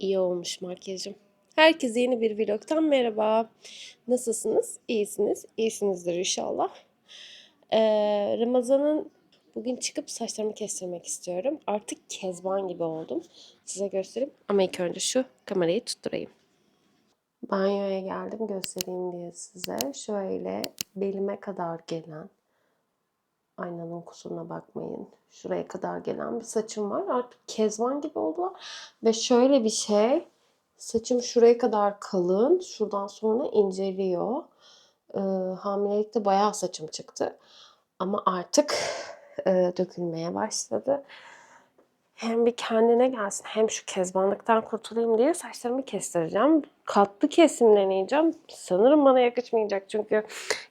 İyi olmuş makyajım. Herkese yeni bir vlogtan merhaba. Nasılsınız? İyisiniz. İyisinizdir inşallah. Ee, Ramazan'ın bugün çıkıp saçlarımı kestirmek istiyorum. Artık kezban gibi oldum. Size göstereyim. Ama ilk önce şu kamerayı tutturayım. Banyoya geldim göstereyim diye size. Şöyle belime kadar gelen aynanın kusuruna bakmayın. Şuraya kadar gelen bir saçım var. Artık kezban gibi oldular. Ve şöyle bir şey. Saçım şuraya kadar kalın. Şuradan sonra inceliyor. Ee, hamilelikte bayağı saçım çıktı. Ama artık e, dökülmeye başladı. Hem bir kendine gelsin hem şu kezbanlıktan kurtulayım diye saçlarımı kestireceğim. Katlı kesim deneyeceğim. Sanırım bana yakışmayacak çünkü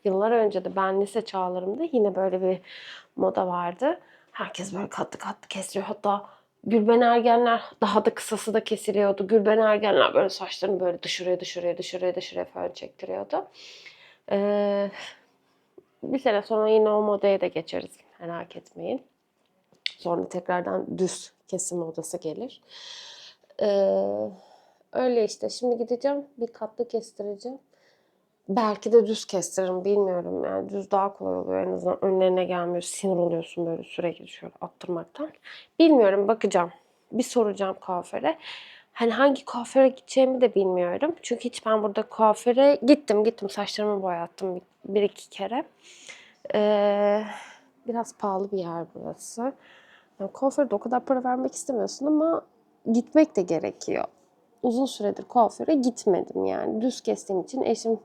yıllar önce de ben lise çağlarımda yine böyle bir moda vardı. Herkes böyle katlı katlı kestiriyor. Hatta Gülben Ergenler daha da kısası da kesiliyordu. Gülben Ergenler böyle saçlarını böyle dışarıya dışarıya dışarıya dışarıya falan çektiriyordu. Ee, bir sene sonra yine o modaya da geçeriz. Merak etmeyin. Sonra tekrardan düz kesim modası gelir. Ee, öyle işte. Şimdi gideceğim. Bir katlı kestireceğim. Belki de düz kestiririm bilmiyorum. Yani düz daha kolay oluyor. En azından önlerine gelmiyor. Sinir oluyorsun böyle sürekli şöyle attırmaktan. Bilmiyorum bakacağım. Bir soracağım kuaföre. Hani hangi kuaföre gideceğimi de bilmiyorum. Çünkü hiç ben burada kuaföre gittim gittim saçlarımı boyattım bir iki kere. Ee, biraz pahalı bir yer burası. Yani kuaförde o kadar para vermek istemiyorsun ama gitmek de gerekiyor. Uzun süredir kuaföre gitmedim yani. Düz kestiğim için eşim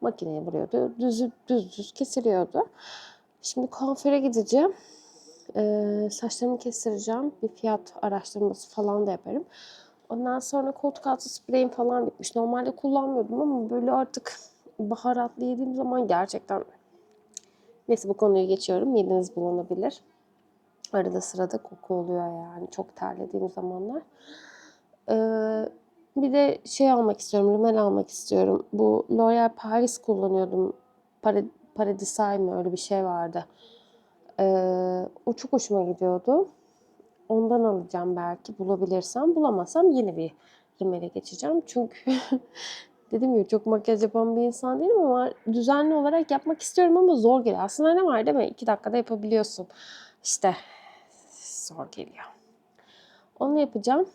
makineye vuruyordu. Düz düz düz kesiliyordu. Şimdi kuaföre gideceğim. Ee, saçlarımı kestireceğim. Bir fiyat araştırması falan da yaparım. Ondan sonra koltuk altı spreyim falan bitmiş. Normalde kullanmıyordum ama böyle artık baharatlı yediğim zaman gerçekten neyse bu konuyu geçiyorum. Mideniz bulanabilir. Arada sırada koku oluyor yani çok terlediğim zamanlar. Ee, bir de şey almak istiyorum, rimel almak istiyorum. Bu L'Oreal Paris kullanıyordum. Para, Paradisay mı öyle bir şey vardı. Ee, o çok hoşuma gidiyordu. Ondan alacağım belki bulabilirsem. Bulamazsam yeni bir rimele geçeceğim. Çünkü dediğim gibi çok makyaj yapan bir insan değilim ama düzenli olarak yapmak istiyorum ama zor geliyor. Aslında ne var değil mi? İki dakikada yapabiliyorsun. İşte zor geliyor. Onu yapacağım.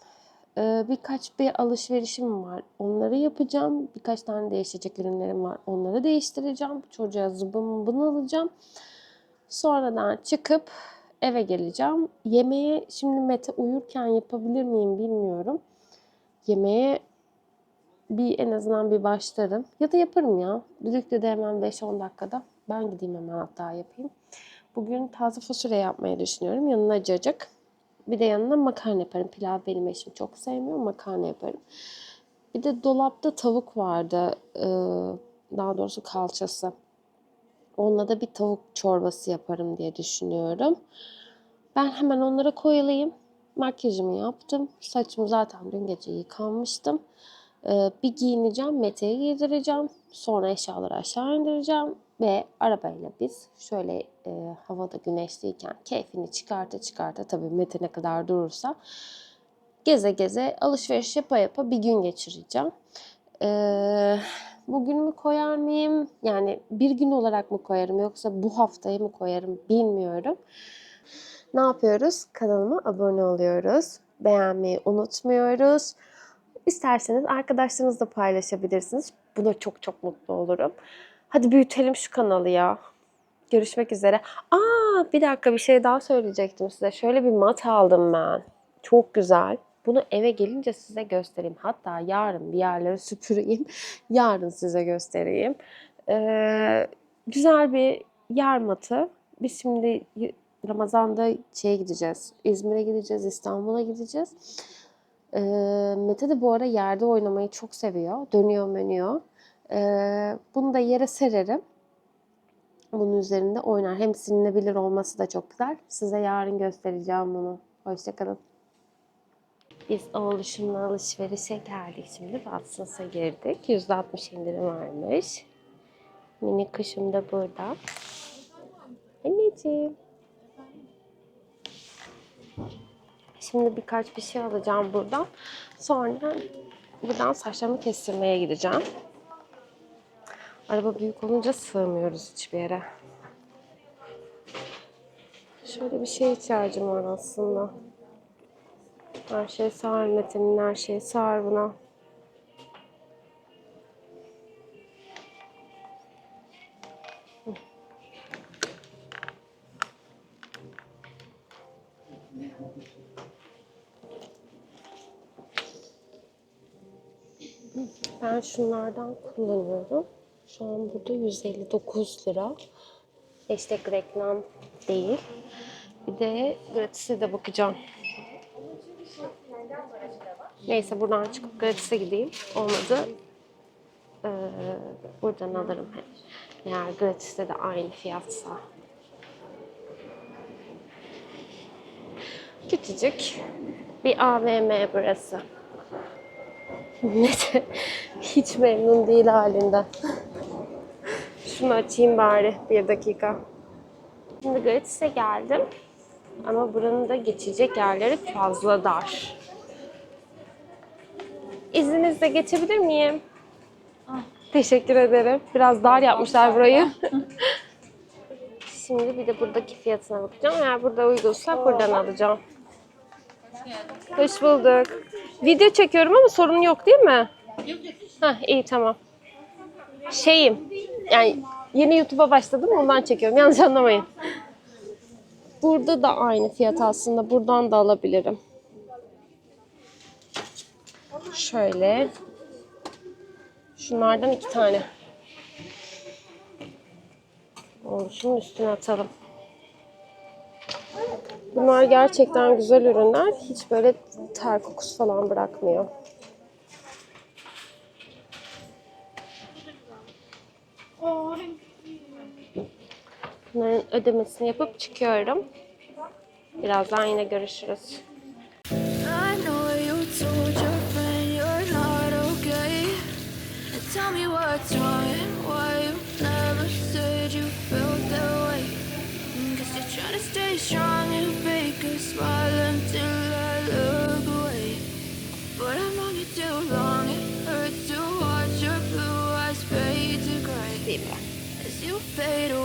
Ee, birkaç bir alışverişim var. Onları yapacağım. Birkaç tane değişecek ürünlerim var. Onları değiştireceğim. Çocuğa zıbın bunu alacağım. Sonradan çıkıp eve geleceğim. Yemeğe şimdi Mete uyurken yapabilir miyim bilmiyorum. Yemeğe bir en azından bir başlarım. Ya da yaparım ya. Düdüklü de hemen 5-10 dakikada. Ben gideyim hemen hatta yapayım. Bugün taze fasulye yapmayı düşünüyorum. Yanına cacık. Bir de yanına makarna yaparım. Pilav benim eşim çok sevmiyor. Makarna yaparım. Bir de dolapta tavuk vardı. Daha doğrusu kalçası. Onunla da bir tavuk çorbası yaparım diye düşünüyorum. Ben hemen onlara koyalayayım. Makyajımı yaptım. Saçımı zaten dün gece yıkanmıştım. Bir giyineceğim, Mete'ye giydireceğim. Sonra eşyaları aşağı indireceğim. Ve arabayla biz şöyle e, havada güneşliyken keyfini çıkarta çıkarta tabii Mete ne kadar durursa geze geze alışveriş yapa yapa bir gün geçireceğim. Ee, bugün mü koyar mıyım? Yani bir gün olarak mı koyarım yoksa bu haftayı mı koyarım bilmiyorum. Ne yapıyoruz? Kanalıma abone oluyoruz. Beğenmeyi unutmuyoruz. İsterseniz arkadaşlarınızla paylaşabilirsiniz. Buna çok çok mutlu olurum. Hadi büyütelim şu kanalı ya. Görüşmek üzere. Aa bir dakika bir şey daha söyleyecektim size. Şöyle bir mat aldım ben. Çok güzel. Bunu eve gelince size göstereyim. Hatta yarın bir yerleri süpüreyim. Yarın size göstereyim. Ee, güzel bir yer matı. Biz şimdi Ramazan'da şeye gideceğiz. İzmir'e gideceğiz, İstanbul'a gideceğiz. Ee, Mete de bu ara yerde oynamayı çok seviyor. Dönüyor menüyor. Bunu da yere sererim. Bunun üzerinde oynar. Hem silinebilir olması da çok güzel. Size yarın göstereceğim bunu. Hoşçakalın. Biz oğluşumla alışverişe geldik şimdi. Watson's'a girdik. %60 indirim varmış. Mini kuşum da burada. Anneciğim. Şimdi birkaç bir şey alacağım buradan. Sonra buradan saçlarımı kestirmeye gideceğim. Araba büyük olunca sığmıyoruz hiçbir yere. Şöyle bir şeye ihtiyacım var aslında. Her şey sığar Metin'in her şeyi sığar buna. Ben şunlardan kullanıyorum. Şu an burada 159 lira. Hashtag reklam değil. Bir de gratis'e de bakacağım. Neyse buradan çıkıp gratis'e gideyim. Olmadı. Ee, buradan alırım. Eğer gratis'te de aynı fiyatsa. Küçücük bir AVM burası. Hiç memnun değil halinden. Şunu açayım bari bir dakika. Şimdi gratis'e geldim. Ama buranın da geçecek yerleri fazla dar. İzninizle geçebilir miyim? Teşekkür ederim. Biraz dar yapmışlar burayı. Şimdi bir de buradaki fiyatına bakacağım. Eğer burada uygunsa buradan alacağım. Hoş bulduk. Video çekiyorum ama sorun yok değil mi? Yok yok. Hah iyi tamam. Şeyim yani yeni YouTube'a başladım ondan çekiyorum. Yanlış anlamayın. Burada da aynı fiyat aslında. Buradan da alabilirim. Şöyle. Şunlardan iki tane. Oluşun üstüne atalım. Bunlar gerçekten güzel ürünler. Hiç böyle ter kokusu falan bırakmıyor. Ödemesini yapıp çıkıyorum. Birazdan yine görüşürüz. I know you told your friend you're not okay. Tell me what's wrong and why you never said you felt that way. Guess you're trying to stay strong and fake a smile until I look away. But I've known you too long, it hurts to watch your blue eyes fade to gray as you fade away.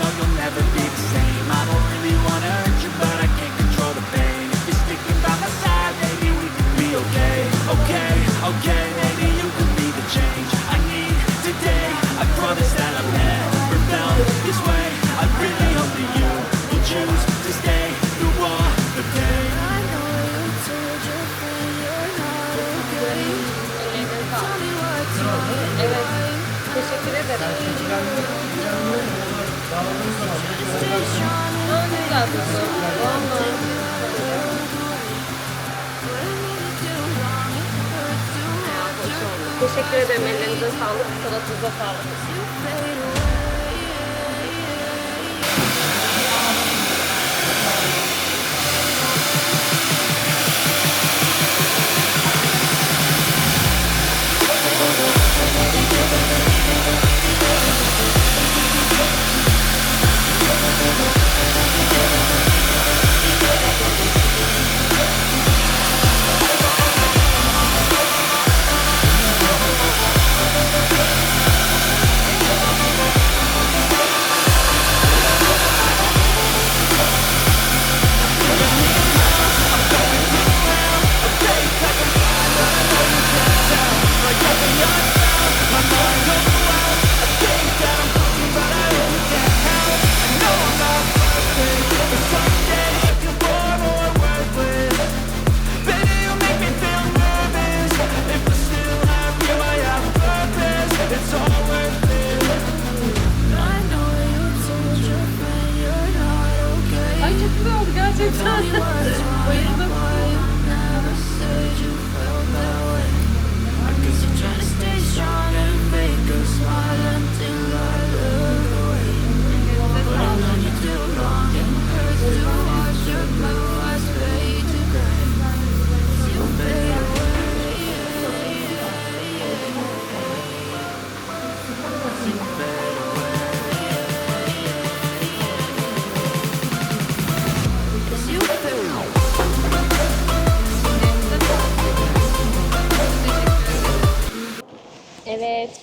never be the same Teşekkür ederim. Ellerinize sağlık. Salatınıza sağlık.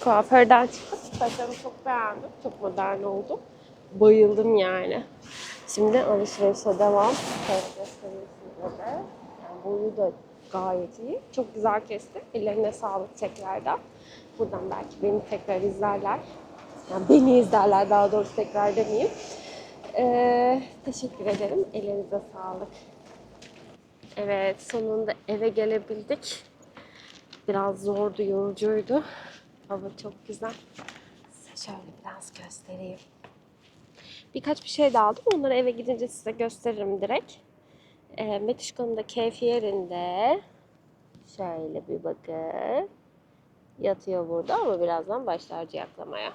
Kuaförden çıkıp saçlarımı çok beğendim. Çok modern oldu. Bayıldım yani. Şimdi alışverişe devam. Şöyle göstereyim size de. Yani boyu da gayet iyi. Çok güzel kesti. Ellerine sağlık tekrardan. Buradan belki beni tekrar izlerler. Yani beni izlerler daha doğrusu tekrar demeyeyim. Ee, teşekkür ederim. Ellerinize sağlık. Evet sonunda eve gelebildik. Biraz zordu, yorucuydu. Hava çok güzel. Size şöyle biraz göstereyim. Birkaç bir şey de aldım. Onları eve gidince size gösteririm direkt. E, Metişko'nun da keyfi yerinde. Şöyle bir bakın. Yatıyor burada ama birazdan başlar ciyaklamaya.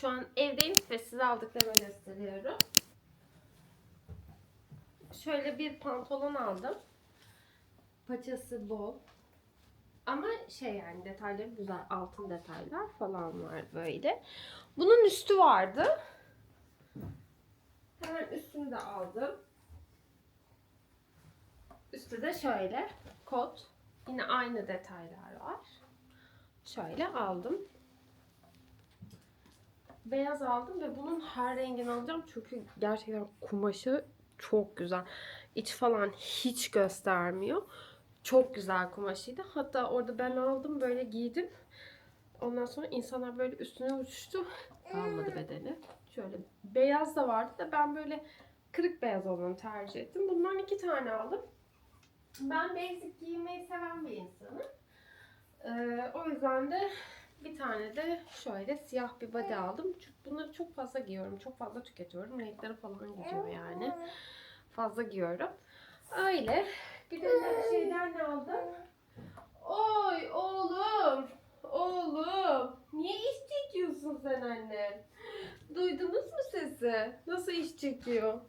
Şu an evdeyim ve size aldıklarımı gösteriyorum. Şöyle bir pantolon aldım. Paçası bol. Ama şey yani detayları güzel. Altın detaylar falan var böyle. Bunun üstü vardı. Hemen üstünü de aldım. Üstü de şöyle. Kot. Yine aynı detaylar var. Şöyle aldım beyaz aldım ve bunun her rengini alacağım çünkü gerçekten kumaşı çok güzel. İç falan hiç göstermiyor. Çok güzel kumaşıydı. Hatta orada ben aldım böyle giydim. Ondan sonra insanlar böyle üstüne uçuştu. Kalmadı bedeni. Şöyle beyaz da vardı da ben böyle kırık beyaz olanı tercih ettim. Bundan iki tane aldım. Ben basic giymeyi seven bir insanım. Ee, o yüzden de bir tane de şöyle siyah bir body aldım. Çünkü bunları çok fazla giyiyorum. Çok fazla tüketiyorum. Renkleri falan gidiyor yani. Fazla giyiyorum. Öyle. Bir de bir şeyden ne aldım? Oy oğlum. Oğlum. Niye iş çekiyorsun sen anne? Duydunuz mu sesi? Nasıl iş çekiyor?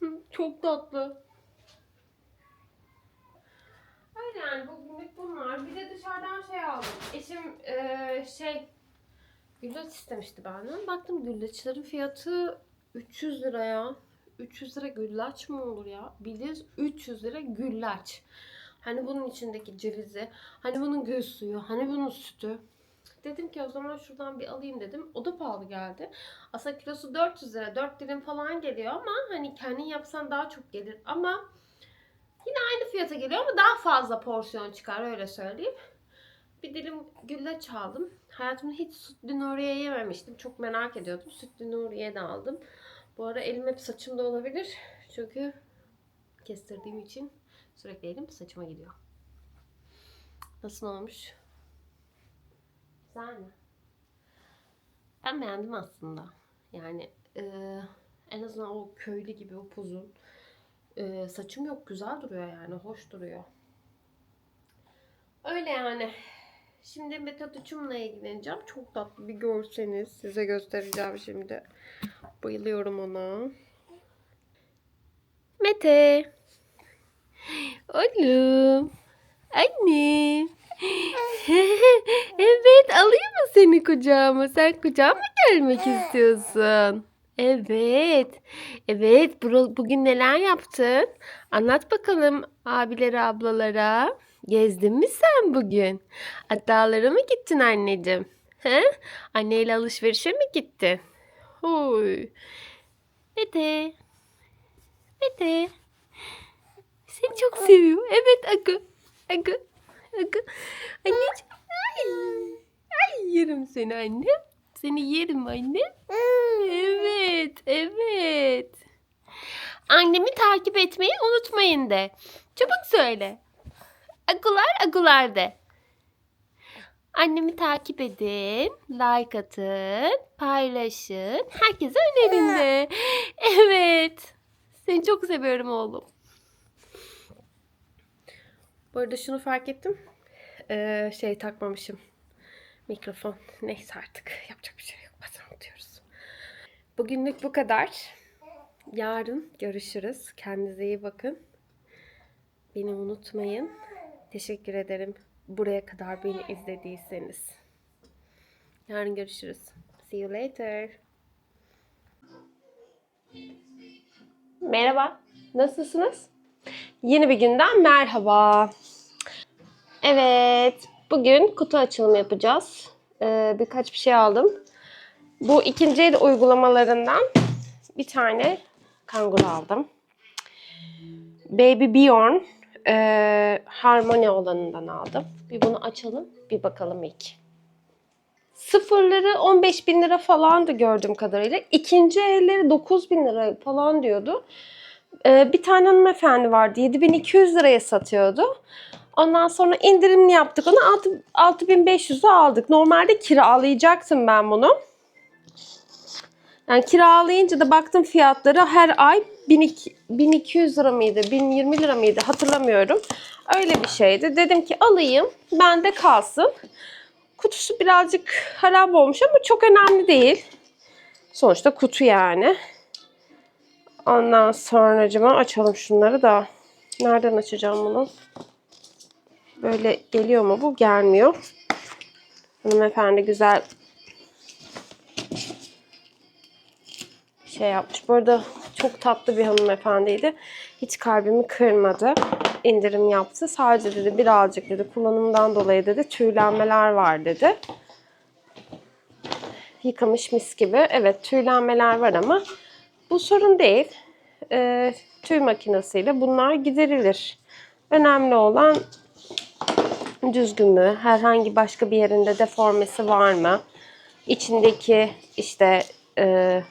Çok tatlı. Öyle yani bugünlük bunlar. Bir de dışarıdan şey aldım. Eşim eee, şey güllaç istemişti benden. Baktım güllaçların fiyatı 300 liraya. 300 lira güllaç mı olur ya? Bildiğiniz 300 lira güllaç. Hani bunun içindeki cevizi, hani bunun göz suyu, hani bunun sütü. Dedim ki o zaman şuradan bir alayım dedim. O da pahalı geldi. Aslında kilosu 400 lira. 4 dilim falan geliyor ama hani kendin yapsan daha çok gelir. Ama aynı fiyata geliyor ama daha fazla porsiyon çıkar öyle söyleyeyim. Bir dilim güllaç aldım. Hayatımda hiç sütlü Nuriye yememiştim. Çok merak ediyordum. Sütlü Nuriye de aldım. Bu ara elim hep saçımda olabilir. Çünkü kestirdiğim için sürekli elim saçıma gidiyor. Nasıl olmuş? Güzel mi? Ben beğendim aslında. Yani eee, en azından o köylü gibi o pozun. Ee, saçım yok güzel duruyor yani hoş duruyor. Öyle yani. Şimdi Metatuç'umla ilgileneceğim. Çok tatlı bir görseniz size göstereceğim şimdi. Bayılıyorum ona. Mete. Oğlum. Annem. evet alayım mı seni kucağıma? Sen kucağıma gelmek istiyorsun? Evet. Evet. Bugün neler yaptın? Anlat bakalım abilere, ablalara. Gezdin mi sen bugün? Dağlara mı gittin anneciğim? He? Anneyle alışverişe mi gittin? Oy. Dede. Dede. Seni çok seviyor. Evet Akı. Akı. Akı. Anneciğim. Ay. Ay yerim seni annem. Seni yerim annem. Evet. Evet. Annemi takip etmeyi unutmayın de. Çabuk söyle. Agular agular de. Annemi takip edin, like atın, paylaşın, herkese önerin de. Evet. Seni çok seviyorum oğlum. Bu arada şunu fark ettim. Ee, şey takmamışım. Mikrofon. Neyse artık. Yapacak bir şey yok. Bugünlük bu kadar. Yarın görüşürüz. Kendinize iyi bakın. Beni unutmayın. Teşekkür ederim buraya kadar beni izlediyseniz. Yarın görüşürüz. See you later. Merhaba. Nasılsınız? Yeni bir günden merhaba. Evet. Bugün kutu açılımı yapacağız. Ee, birkaç bir şey aldım. Bu ikinci el uygulamalarından bir tane kanguru aldım. Baby Bjorn e, Harmony olanından aldım. Bir bunu açalım, bir bakalım ilk. Sıfırları 15 bin lira falandı gördüğüm kadarıyla. İkinci elleri 9 bin lira falan diyordu. E, bir tane hanımefendi vardı 7200 liraya satıyordu. Ondan sonra indirimli yaptık onu 6, 6500'e aldık. Normalde kiralayacaktım ben bunu. Yani kiralayınca da baktım fiyatları her ay 1200 1200 lira mıydı, 1020 lira mıydı hatırlamıyorum. Öyle bir şeydi. Dedim ki alayım, bende kalsın. Kutusu birazcık harap olmuş ama çok önemli değil. Sonuçta kutu yani. Ondan sonra açalım şunları da. Nereden açacağım bunu? Böyle geliyor mu bu? Gelmiyor. Hanımefendi güzel şey yapmış. Bu arada çok tatlı bir hanımefendiydi. Hiç kalbimi kırmadı. İndirim yaptı. Sadece dedi birazcık dedi kullanımdan dolayı dedi tüylenmeler var dedi. Yıkamış mis gibi. Evet tüylenmeler var ama bu sorun değil. Ee, tüy makinesiyle bunlar giderilir. Önemli olan düzgün mü? Herhangi başka bir yerinde deformesi var mı? İçindeki işte e,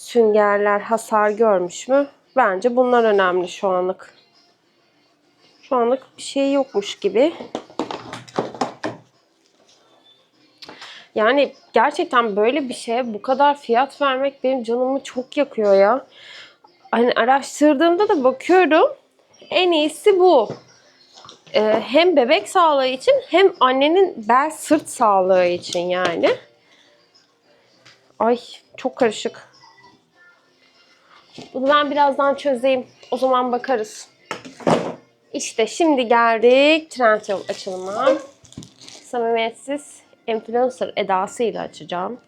süngerler hasar görmüş mü? Bence bunlar önemli şu anlık. Şu anlık bir şey yokmuş gibi. Yani gerçekten böyle bir şeye bu kadar fiyat vermek benim canımı çok yakıyor ya. Hani araştırdığımda da bakıyorum en iyisi bu. Ee, hem bebek sağlığı için hem annenin bel sırt sağlığı için yani. Ay çok karışık. Bunu ben birazdan çözeyim. O zaman bakarız. İşte şimdi geldik Trendyol açılıma. Samimiyetsiz influencer edasıyla açacağım.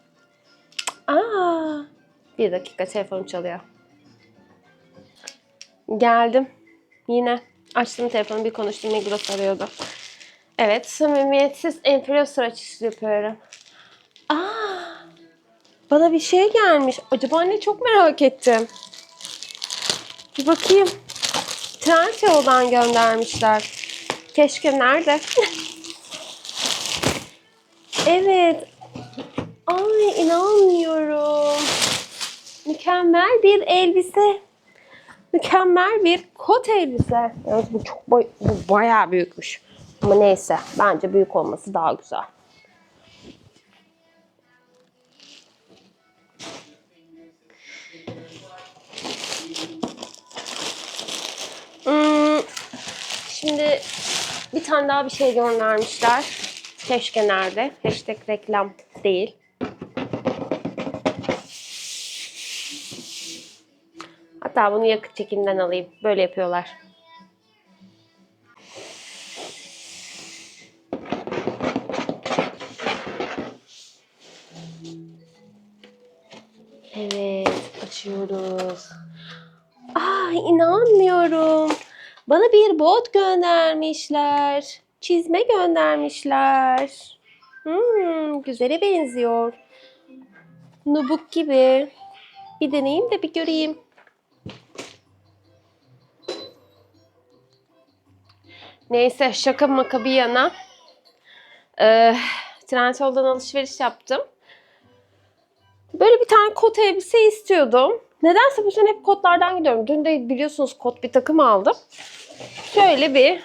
Aa, bir dakika telefonum çalıyor. Geldim. Yine açtım telefonu bir konuştum Migros arıyordu. Evet samimiyetsiz influencer açışı yapıyorum. Aa, bana bir şey gelmiş. Acaba ne çok merak ettim. Bir bakayım. Trendyol'dan göndermişler. Keşke nerede? evet. Ay inanmıyorum. Mükemmel bir elbise. Mükemmel bir kot elbise. Yalnız bu çok boy bu bayağı büyükmüş. Ama neyse bence büyük olması daha güzel. Hmm, şimdi bir tane daha bir şey göndermişler. Keşke nerede? Hashtag reklam değil. Hatta bunu yakıt çekimden alayım. Böyle yapıyorlar. Evet, açıyoruz. Ay inanmıyorum. Bana bir bot göndermişler. Çizme göndermişler. Hmm, güzele benziyor. Nubuk gibi. Bir deneyeyim de bir göreyim. Neyse şaka maka bir yana. Ee, Trendyol'dan alışveriş yaptım. Böyle bir tane kot elbise istiyordum. Nedense bu sene hep kotlardan gidiyorum. Dün de biliyorsunuz kot bir takım aldım. Şöyle bir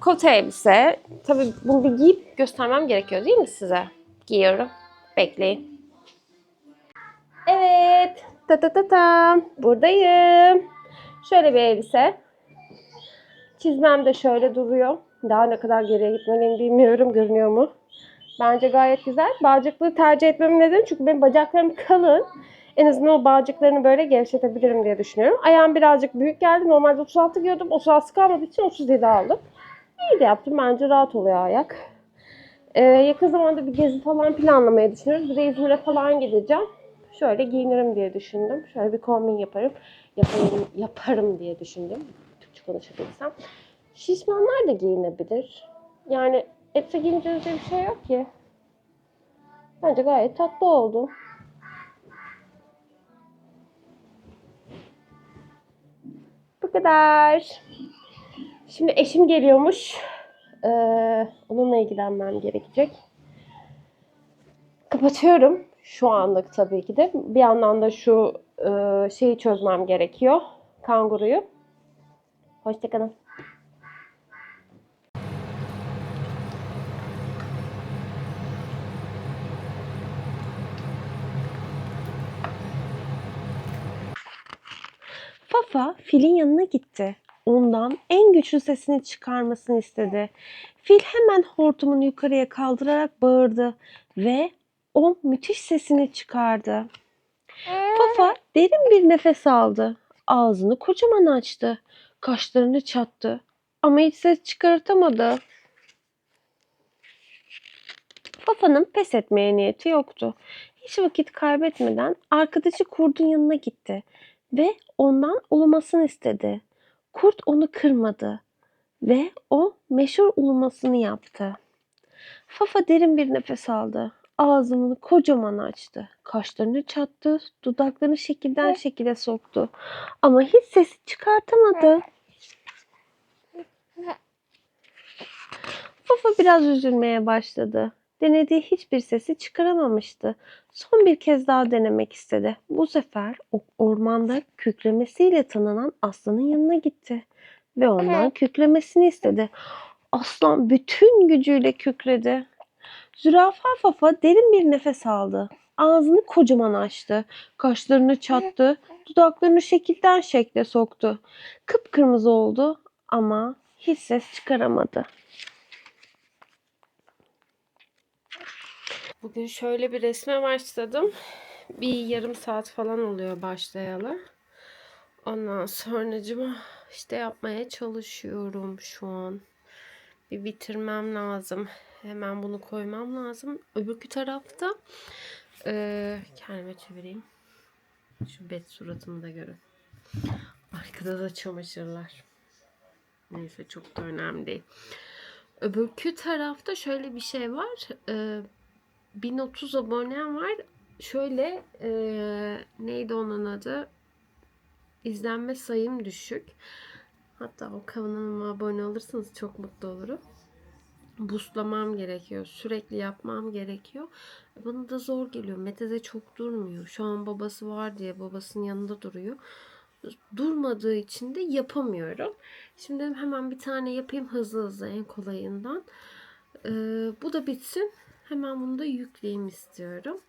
kot elbise. Tabii bunu bir giyip göstermem gerekiyor değil mi size? Giyiyorum. Bekleyin. Evet. Ta ta ta ta. Buradayım. Şöyle bir elbise. Çizmem de şöyle duruyor. Daha ne kadar geriye gitmeliyim bilmiyorum. Görünüyor mu? Bence gayet güzel. Bağcıklığı tercih etmemin nedeni çünkü benim bacaklarım kalın. En azından o bağcıklarını böyle gevşetebilirim diye düşünüyorum. Ayağım birazcık büyük geldi. Normalde 36 giyiyordum. 36 kalmadığı için 37 aldım. İyi de yaptım. Bence rahat oluyor ayak. Ee, yakın zamanda bir gezi falan planlamayı düşünüyoruz. Bir de İzmir'e falan gideceğim. Şöyle giyinirim diye düşündüm. Şöyle bir kombin yaparım. Yaparım, yaparım diye düşündüm. Türkçe konuşabilsem. Şişmanlar da giyinebilir. Yani etse giyineceğiz diye bir şey yok ki. Bence gayet tatlı oldu. Kadar. Şimdi eşim geliyormuş. Ee, onunla ilgilenmem gerekecek. Kapatıyorum. Şu anlık tabii ki de. Bir yandan da şu e, şeyi çözmem gerekiyor. Kanguruyu. Hoşçakalın. Fafa filin yanına gitti. Ondan en güçlü sesini çıkarmasını istedi. Fil hemen hortumunu yukarıya kaldırarak bağırdı ve o müthiş sesini çıkardı. Fafa derin bir nefes aldı. Ağzını kocaman açtı. Kaşlarını çattı. Ama hiç ses çıkartamadı. Fafa'nın pes etmeye niyeti yoktu. Hiç vakit kaybetmeden arkadaşı kurdun yanına gitti ve ondan ulumasını istedi. Kurt onu kırmadı ve o meşhur ulumasını yaptı. Fafa derin bir nefes aldı. Ağzını kocaman açtı. Kaşlarını çattı. Dudaklarını şekilden şekile soktu. Ama hiç ses çıkartamadı. Fafa biraz üzülmeye başladı. Denediği hiçbir sesi çıkaramamıştı. Son bir kez daha denemek istedi. Bu sefer ormanda kükremesiyle tanınan aslanın yanına gitti ve ondan kükremesini istedi. Aslan bütün gücüyle kükredi. Zürafa Fafa derin bir nefes aldı. Ağzını kocaman açtı. Kaşlarını çattı. Dudaklarını şekilden şekle soktu. Kıpkırmızı oldu ama hiç ses çıkaramadı. Bugün şöyle bir resme başladım. Bir yarım saat falan oluyor başlayalı. Ondan sonracıma işte yapmaya çalışıyorum şu an. Bir bitirmem lazım. Hemen bunu koymam lazım. Öbürkü tarafta eee kendime çevireyim. Şu bet suratımı da görün. Arkada da çamaşırlar. Neyse çok da önemli değil. Öbürkü tarafta şöyle bir şey var. Ee, 1030 abonem var. Şöyle e, neydi onun adı? İzlenme sayım düşük. Hatta o kanalıma abone olursanız çok mutlu olurum. Boostlamam gerekiyor. Sürekli yapmam gerekiyor. Bana da zor geliyor. Mete de çok durmuyor. Şu an babası var diye babasının yanında duruyor. Durmadığı için de yapamıyorum. Şimdi hemen bir tane yapayım hızlı hızlı en kolayından. Ee, bu da bitsin. Hemen bunu da yükleyeyim istiyorum.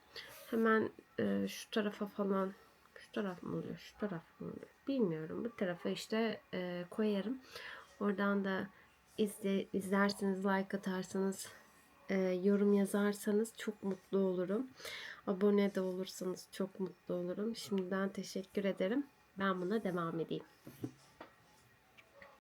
Hemen e, şu tarafa falan şu taraf mı oluyor, şu taraf mı oluyor bilmiyorum. Bu tarafa işte e, koyarım. Oradan da izle, izlerseniz, like atarsanız, e, yorum yazarsanız çok mutlu olurum. Abone de olursanız çok mutlu olurum. Şimdiden teşekkür ederim. Ben buna devam edeyim.